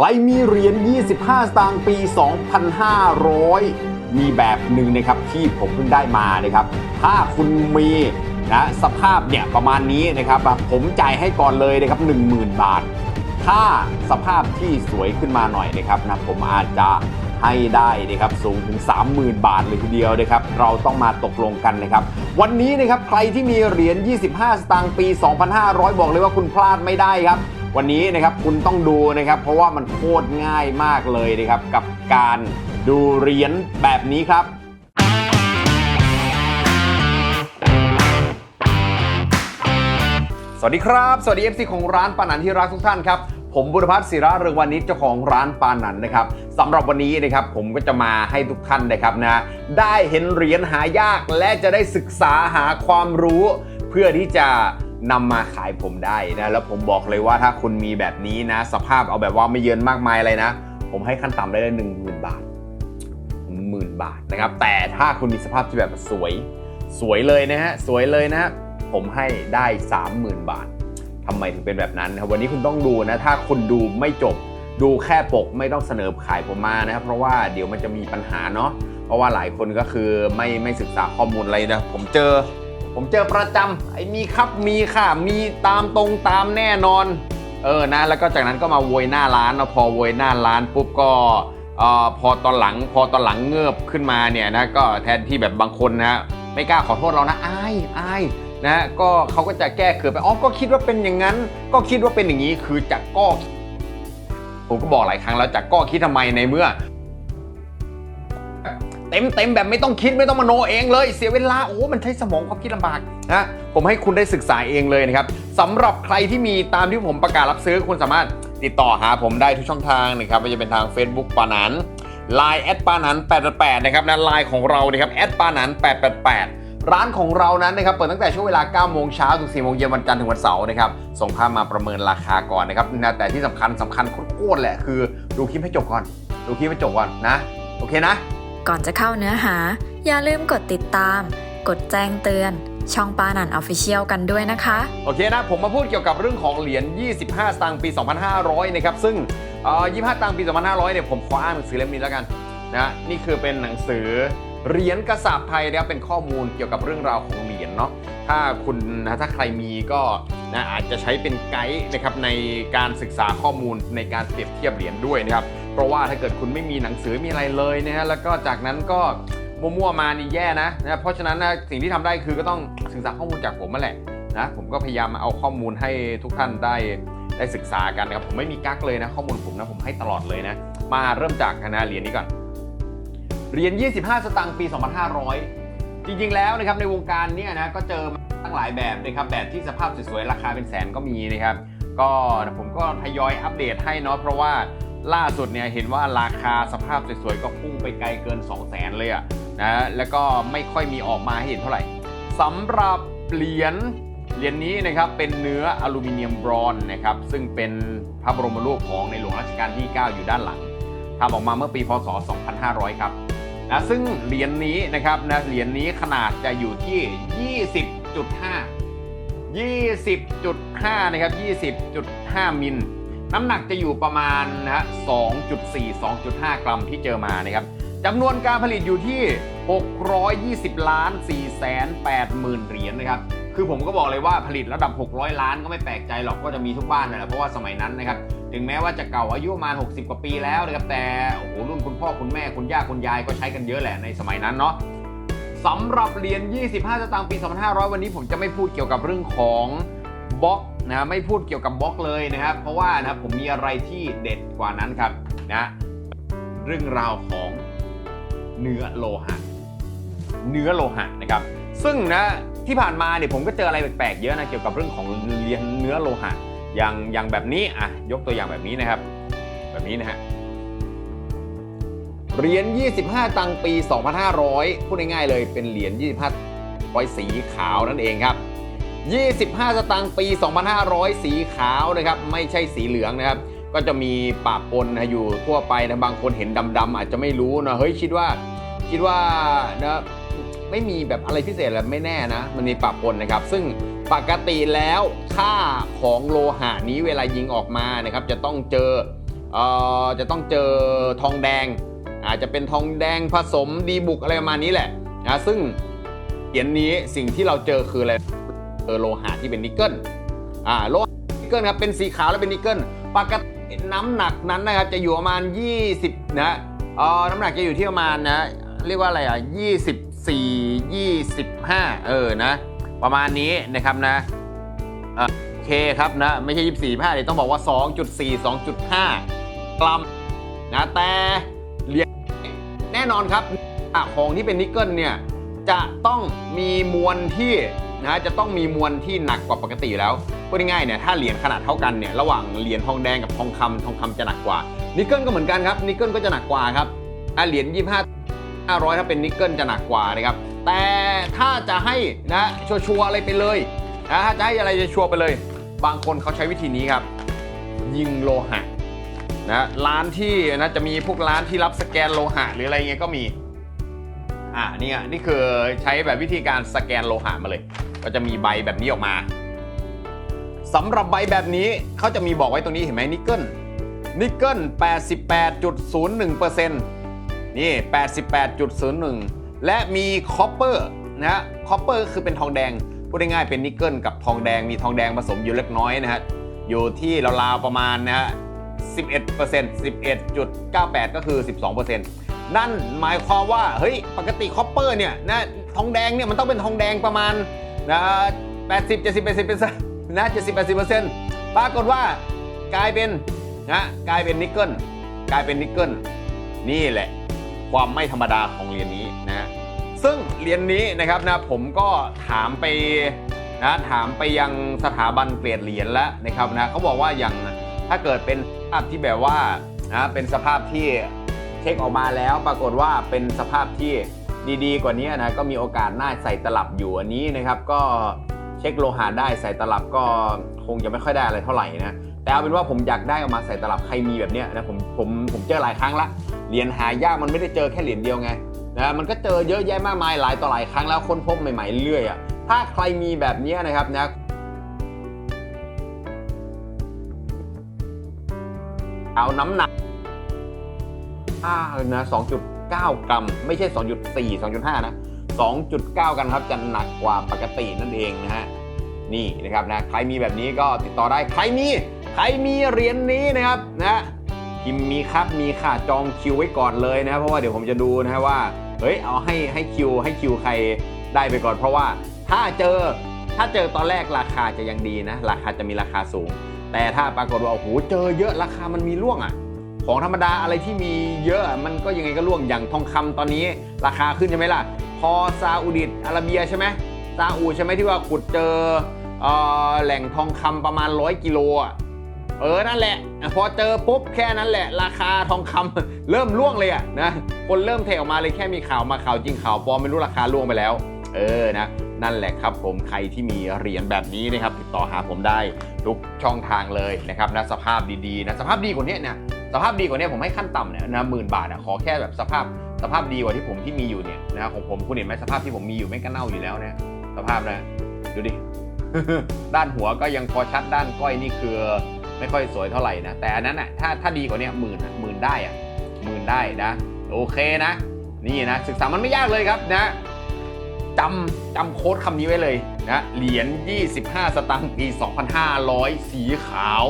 ใครมีเหรียญ 25 สตางค์ปี 2,500 มีแบบหนึ่งนะครับที่ผมเพิ่งได้มานะครับ ถ้าคุณมีนะสภาพเนี่ยประมาณนี้นะครับผมจ่ายให้ก่อนเลยนะครับ 10,000 บาท ถ้าสภาพที่สวยขึ้นมาหน่อยนะครับนะผมอาจจะให้ได้นะครับสูงถึง 30,000 บาทเลยทีเดียวนะครับ เราต้องมาตกลงกันนะครับ วันนี้นะครับใครที่มีเหรียญ 25 สตางค์ปี 2,500 บอกเลยว่าคุณพลาดไม่ได้ครับ วันนี้นะครับคุณต้องดูนะครับ เพราะว่ามันโคตรง่ายมากเลยนะครับ กับการดูเหรียญแบบนี้ครับสวัสดีครับ สวัสดี FC ของร้านปานันที่รักทุกท่านครับ ผมบุรพัฒน์ศิระเรืองวานิชเจ้าของร้านปานันนะครับสำหรับวันนี้นะครับผมก็จะมาให้ทุกท่านนะครับนะได้เห็นเหรียญหายากและจะได้ศึกษาหาความรู้ เพื่อที่จะ นำมาขายผมได้นะแล้วผมบอกเลยว่าถ้าคุณมีแบบนี้นะ สภาพเอาแบบว่าไม่เยินมากมายอะไรนะ ผมให้ขั้นต่ำได้เลยหนึ่งหมื่นบาทหมื่นบาทนะครับ แต่ถ้าคุณมีสภาพที่แบบสวย สวยเลยนะฮะสวยเลยนะ ผมให้ได้ 30,000 บาททำไมถึงเป็นแบบนั้นนะครับวันนี้คุณต้องดูนะ ถ้าคุณดูไม่จบดูแค่ปกไม่ต้องเสนอขายผมมานะครับ เพราะว่าเดี๋ยวมันจะมีปัญหาเนาะเพราะว่าหลายคนก็คือไม่ไม่ศึกษาข้อมูลอะไรนะผมเจอ ผมเจอประจำไอ้มีครับมีค่ะ มีตามตรงตามแน่นอน เออนะ แล้วก็จากนั้นก็มาโวยหน้าร้านนะพอโวยหน้าร้านปุ๊บก็เอ่อพอตอนหลังพอตอนหลังเงือบขึ้นมาเนี่ยนะก็แทนที่แบบบางคนนะไม่กล้าขอโทษเรานะอายอายนะก็เขาก็จะแก้เขินไปอ๋อก็คิดว่าเป็นอย่างนั้น ก็คิดว่าเป็นอย่างนี้คือจากก็ผมก็บอกหลายครั้งแล้วจากก็คิดทำไมในเมื่อ เต็มเต็มแบบไม่ต้องคิดไม่ต้องมโนเองเลย เสียเวลาโอ้มันใช้สมองความคิดลำบากนะผมให้คุณได้ศึกษาเองเลยนะครับสำหรับใครที่มีตามที่ผมประกาศรับซื้อคุณสามารถติดต่อหาผมได้ทุกช่องทางนะครับไม่ว่าจะเป็นทาง Facebook ปานัน Line แอดปานัน888นะครับนะไลน์ของเรานะครับแอดปานัน888ร้านของเรานั้นนะครับเปิดตั้งแต่ช่วงเวลา 9 โมงเช้าถึง 4 โมงเย็นวันจันทร์ถึงวันเสาร์นะครับส่งภาพมาประเมินราคาก่อนนะครับนะแต่ที่สำคัญสำคัญโคตรแหละคือ ดูคลิปให้จบก่อน ดูคลิปให้จบก่อนนะ โอเคนะ ก่อนจะเข้าเนื้อหา อย่าลืมกดติดตาม กดแจ้งเตือน ช่องปานันออฟฟิเชียลกันด้วยนะคะ โอเคนะ ผมมาพูดเกี่ยวกับเรื่องของเหรียญ 25 สตางค์ปี 2500 นะครับ ซึ่งเอ่อ25ตางค์ปี 2500 เนี่ย ผมขออ้างหนังสือเล่มนี้แล้วกันนะนี่คือเป็นหนังสือเหรียญกระสาบไทยนะครับเป็นข้อมูลเกี่ยวกับเรื่องราวของเหรียญเนาะถ้าคุณนะถ้าใครมีก็นะอาจจะใช้เป็นไกด์นะครับในการศึกษาข้อมูลในการเปรียบเทียบเหรียญด้วยนะครับ เพราะว่าถ้าเกิดคุณไม่มีหนังสือมีอะไรเลยนะฮะแล้วก็จากนั้นก็มั่วๆมานี่แย่นะนะเพราะฉะนั้นนะสิ่งที่ทำได้คือก็ต้องศึกษาข้อมูลจากผมมาแหละนะผมก็พยายามเอาข้อมูลให้ทุกท่านได้ได้ศึกษากันนะครับผมไม่มีกักเลยนะข้อมูลผมนะผมให้ตลอดเลยนะมาเริ่มจากนะเหรียญนี้ก่อนเหรียญ25 สตางค์ปี 2500 จริงๆแล้วนะครับในวงการเนี่ยนะก็เจอมาตั้งหลายแบบนะครับแบบที่สภาพสวยๆราคาเป็นแสนก็มีนะครับก็ผมก็ทยอยอัปเดตให้เนาะเพราะว่า ล่าสุดเนี่ยเห็นว่าราคาสภาพสวยๆก็พุ่งไปไกลเกิน 2 0 0แสนเลยอะนะแล้วก็ไม่ค่อยมีออกมาให้เห็นเท่าไหร่สำหรับเหรียญเหรียญนี้นะครับเป็นเนื้ออลูมิเนียมบรอนนะครับซึ่งเป็นพระบรมรูปของในหลวงรัชกาลที่ 9 อยู่ด้านหลังทำออกมาเมื่อปีพศ 2500 ครับนะซึ่งเหรียญนี้นะครับนะเหรียญนี้ขนาดจะอยู่ที่ 20.5 20.5 นะครับ 20.5 มิล น้ำหนักจะอยู่ประมาณนะฮะ 2.4 2.5 กรัมที่เจอมานะครับจำนวนการผลิตอยู่ที่ 620 ล้าน4แสน8หมื่นเหรียญนะครับ คือผมก็บอกเลยว่าผลิตระดับ 600 ล้านก็ไม่แปลกใจหรอกก็จะมีทุกบ้านนั่นแหละเพราะว่าสมัยนั้นนะครับ ถึงแม้ว่าจะเก่าอายุประมาณ 60 กว่าปีแล้วนะครับ แต่โอ้โหรุ่นคุณพ่อคุณแม่คุณย่าคุณยายก็ใช้กันเยอะแหละในสมัยนั้นเนาะสำหรับเหรียญ 25 สตางค์ปี 2500 วันนี้ผมจะไม่พูดเกี่ยวกับเรื่องของบล็อก นะไม่พูดเกี่ยวกับบล็อกเลยนะครับ เพราะว่านะผมมีอะไรที่เด็ดกว่านั้นครับนะเรื่องราวของเนื้อโลหะ เนื้อโลหะนะครับ ซึ่งนะที่ผ่านมาเนี่ยผมก็เจออะไรแปลกๆเยอะนะเกี่ยวกับเรื่องของเรียนเนื้อโลหะอย่างอย่างแบบนี้อะยกตัวอย่างแบบนี้นะครับ แบบนี้นะฮะเหรียญ 25 ตังปี 2500 พูดง่ายๆเลยเป็นเหรียญ 25ร้อยสีขาวนั่นเองครับ 25 สตางค์ปี 2500 สีขาวนะครับ ไม่ใช่สีเหลืองนะครับ ก็จะมีปะปนนะอยู่ทั่วไปนะบางคนเห็นดำๆอาจจะไม่รู้นะเฮ้ยคิดว่าคิดว่านะไม่มีแบบอะไรพิเศษอะไรไม่แน่นะ มันมีปะปนนะครับ ซึ่งปกติแล้วค่าของโลหะนี้เวลายิงออกมานะครับ จะต้องเจอเอ่อจะต้องเจอทองแดง อาจจะเป็นทองแดงผสมดีบุกอะไรประมาณนี้แหละนะซึ่งเหรียญนี้สิ่งที่เราเจอคืออะไร อโลหะที่เป็นนิกเกิลอ่าโลหะนิกเกิลครับเป็นสีขาวและเป็นนิกเกิลปกติน้ำหนักนั้นนะครับจะอยู่ประมาณ 20นะเออน้ำหนักจะอยู่ที่ประมาณนะเรียกว่าอะไรอะ24 25 เออนะประมาณนี้นะครับนะอะโอเคครับนะไม่ใช่ 24 5เลยต้องบอกว่า 2.4 2.5 กรัมนะแต่เรียญแน่นอนครับอะของที่เป็นนิกเกิลเนี่ยจะต้องมีมวลที่ นะจะต้องมีมวลที่หนักกว่าปกติอยู่แล้วพูดง่ายๆเนี่ยถ้าเหรียญขนาดเท่ากันเนี่ยระหว่างเหรียญทองแดงกับทองคำทองคำจะหนักกว่านิกเกิลก็เหมือนกันครับนิกเกิลก็จะหนักกว่าครับอะเหรียญ25 500 ถ้าเป็นนิกเกิลจะหนักกว่านะครับแต่ถ้าจะให้นะชัวร์ๆอะไรไปเลยนะถ้าจะให้อะไรจะชัวร์ไปเลย บางคนเขาใช้วิธีนี้ครับ ยิงโลหะนะร้านที่นะจะมีพวกร้านที่รับสแกนโลหะหรืออะไรเงี้ยก็มี อ่านี่อะนี่คือใช้แบบวิธีการสแกนโลหะมาเลย ก็จะมีใบแบบนี้ออกมาสำหรับใบแบบนี้เขาจะมีบอกไว้ตรงนี้เห็นไหมนิกเกิลนิกเกิล88.01%นี่ 88.01 และมีคอปเปอร์นะฮะคอปเปอร์คือเป็นทองแดง พูดง่ายๆเป็นนิกเกิลกับทองแดงมีทองแดงผสมอยู่เล็กน้อยนะฮะอยู่ที่ราวๆประมาณนะฮะ11% 11.98 ก็คือ 12% นั่นหมายความว่าเฮ้ยปกติคอปเปอร์เนี่ยนะทองแดงเนี่ยมันต้องเป็นทองแดงประมาณนะ80 70 80%นนะ70 80%ปดสิบเปอร์เซ็นปรากฏว่ากลายเป็นนะกลายเป็นนิกเกิลกลายเป็นนิกเกิลนี่แหละความไม่ธรรมดาของเหรียญนี้นะซึ่งเหรียญนี้นะครับนะผมก็ถามไปนะถามไปยังสถาบันเกรดเหรียญแล้วนะครับนะเขาบอกว่าอย่างถ้าเกิดเป็นภาพที่แบบว่านะเป็นสภาพที่ ช็คออกมาแล้ว ปรากฏว่าเป็นสภาพที่ดีๆ กว่านี้นะก็มีโอกาสน่าใส่ตลับอยู่อันนี้นะครับก็เช็คโลหะได้ใส่ตลับก็คงจะไม่ค่อยได้อะไรเท่าไหร่นะแต่เอาเป็นว่าผมอยากได้ออกมาใส่ตลับใครมีแบบเนี้ยนะผมผมผมเจอหลายครั้งละเหรียญหายากมันไม่ได้เจอแค่เหรียญเดียวไงนะมันก็เจอเยอะแยะมากมายหลายต่อหลายครั้งแล้วค้นพบใหม่ๆเรื่อยอะถ้าใครมีแบบนี้นะครับนะเอาน้ำหนัก อ่านะ2.9 กรัม ไม่ใช่ 2.4 2.5 นะ 2.9กันครับจะหนักกว่าปกตินั่นเองนะฮะนี่นะครับนะใครมีแบบนี้ก็ติดต่อได้ใครมีใครมีเหรียญนี้นะครับนะพิมมีครับมีค่ะจองคิวไว้ก่อนเลยนะเพราะว่าเดี๋ยวผมจะดูนะฮะว่าเฮ้ยเอาให้ให้คิวให้คิวใครได้ไปก่อน เพราะว่าถ้าเจอถ้าเจอตอนแรกราคาจะยังดีนะ ราคาจะมีราคาสูง แต่ถ้าปรากฏว่าโอ้โหเจอเยอะราคามันมีร่วงอะ ของธรรมดาอะไรที่มีเยอะมันก็ยังไงก็ร่วงอย่างทองคำตอนนี้ ราคาขึ้นใช่ไหมล่ะ พอซาอุดิอาระเบียใช่ไหมซาอุใช่ไหมที่ว่าขุดเจอเออแหล่งทองคำประมาณ100กิโลอะเออ นั่นแหละ พอเจอปุ๊บแค่นั้นแหละ ราคาทองคำเริ่มล่วงเลยอะนะ คนเริ่มเทออกมาเลยแค่มีข่าวมาข่าวจริงข่าวปลอมไม่รู้ราคาล่วงไปแล้ว เออนะ นั่นแหละครับผมใครที่มีเหรียญแบบนี้นะครับ ติดต่อหาผมได้ทุกช่องทางเลยนะครับนะสภาพดีๆนะสภาพดีกว่านี้เนี่ย สภาพดีกว่านี้ผมให้ขั้นต่ำเนี่ยนะหมื่นบาทอะขอแค่แบบสภาพสภาพดีกว่าที่ผมที่มีอยู่เนี่ยนะของผมคุณเห็นไหมสภาพที่ผมมีอยู่ไม่งก็เน่าอยู่แล้วนะสภาพนะดูดิด้านหัวก็ยังพอชัดด้านก้อยนี่คือไม่ค่อยสวยเท่าไหร่นะแต่อันนั้นอะถ้าถ้าดีกว่านี้หมื่นอะหมื่นได้อะหมื่นได้นะ โอเคนะ นี่นะศึกษามันไม่ยากเลยครับนะจำจำโค้ดคำนี้ไว้เลยนะเหรียญ 25 สตางค์ปี 2500 สีขาว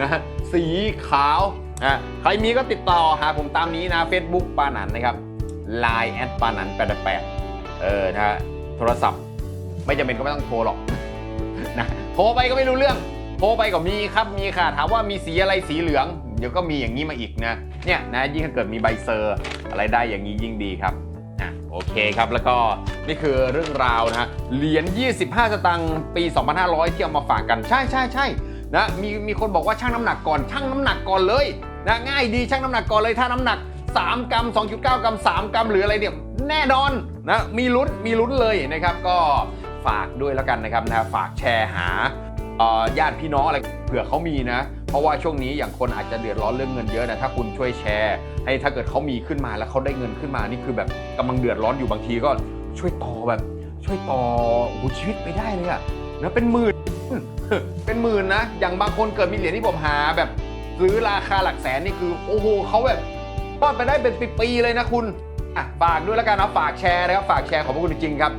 นะ สีขาวนะใครมีก็ติดต่อหาผมตามนี้นะ Facebook ปานันนะครับ Line แอดปานัน88เออนะฮะโทรศัพท์ ไม่จำเป็นก็ไม่ต้องโทรหรอกนะโทรไปก็ไม่รู้เรื่อง โทรไปก็มีครับมีค่ะ ถามว่ามีสีอะไรสีเหลือง เดี๋ยวก็มีอย่างนี้มาอีกนะเนี่ยนะยิ่งถ้าเกิดมีใบเซอร์อะไรได้อย่างนี้ยิ่งดีครับอะโอเคครับแล้วก็นี่คือเรื่องราวนะฮะเหรียญ25 สตางค์ปี 2500 ที่เอามาฝากกันใช่ใช่ใช่ นะมีมีคนบอกว่าชั่งน้ำหนักก่อนชั่งน้ำหนักก่อนเลยนะง่ายดีชั่งน้ำหนักก่อนเลยถ้าน้ำหนัก 3 กรัม 2.9 กรัม 3 กรัมหรืออะไรเนี่ยแน่นอนนะมีลุ้นมีลุ้นเลยนะครับ ก็ฝากด้วยแล้วกันนะครับนะฝากแชร์หาญาติพี่น้องอะไรเผื่อเขามีนะ เพราะว่าช่วงนี้อย่างคนอาจจะเดือดร้อนเรื่องเงินเยอะนะถ้าคุณช่วยแชร์ ให้ถ้าเกิดเขามีขึ้นมาแล้วเขาได้เงินขึ้นมานี่คือแบบกำลังเดือดร้อนอยู่บางทีก็ช่วยต่อแบบ ช่วยต่อโอ้โหชีวิตไปได้เลยอะนะเป็นหมื่น เป็นหมื่นนะ อย่างบางคนเกิดมีเหรียญที่ผมหาแบบซื้อราคาหลักแสนนี่คือ โอ้โหเขาแบบป้อนไปได้เป็นปีๆเลยนะคุณอะฝากด้วยแล้วกันนะฝากแชร์นะครับฝากแชร์ของพวกคุณจริงๆครับ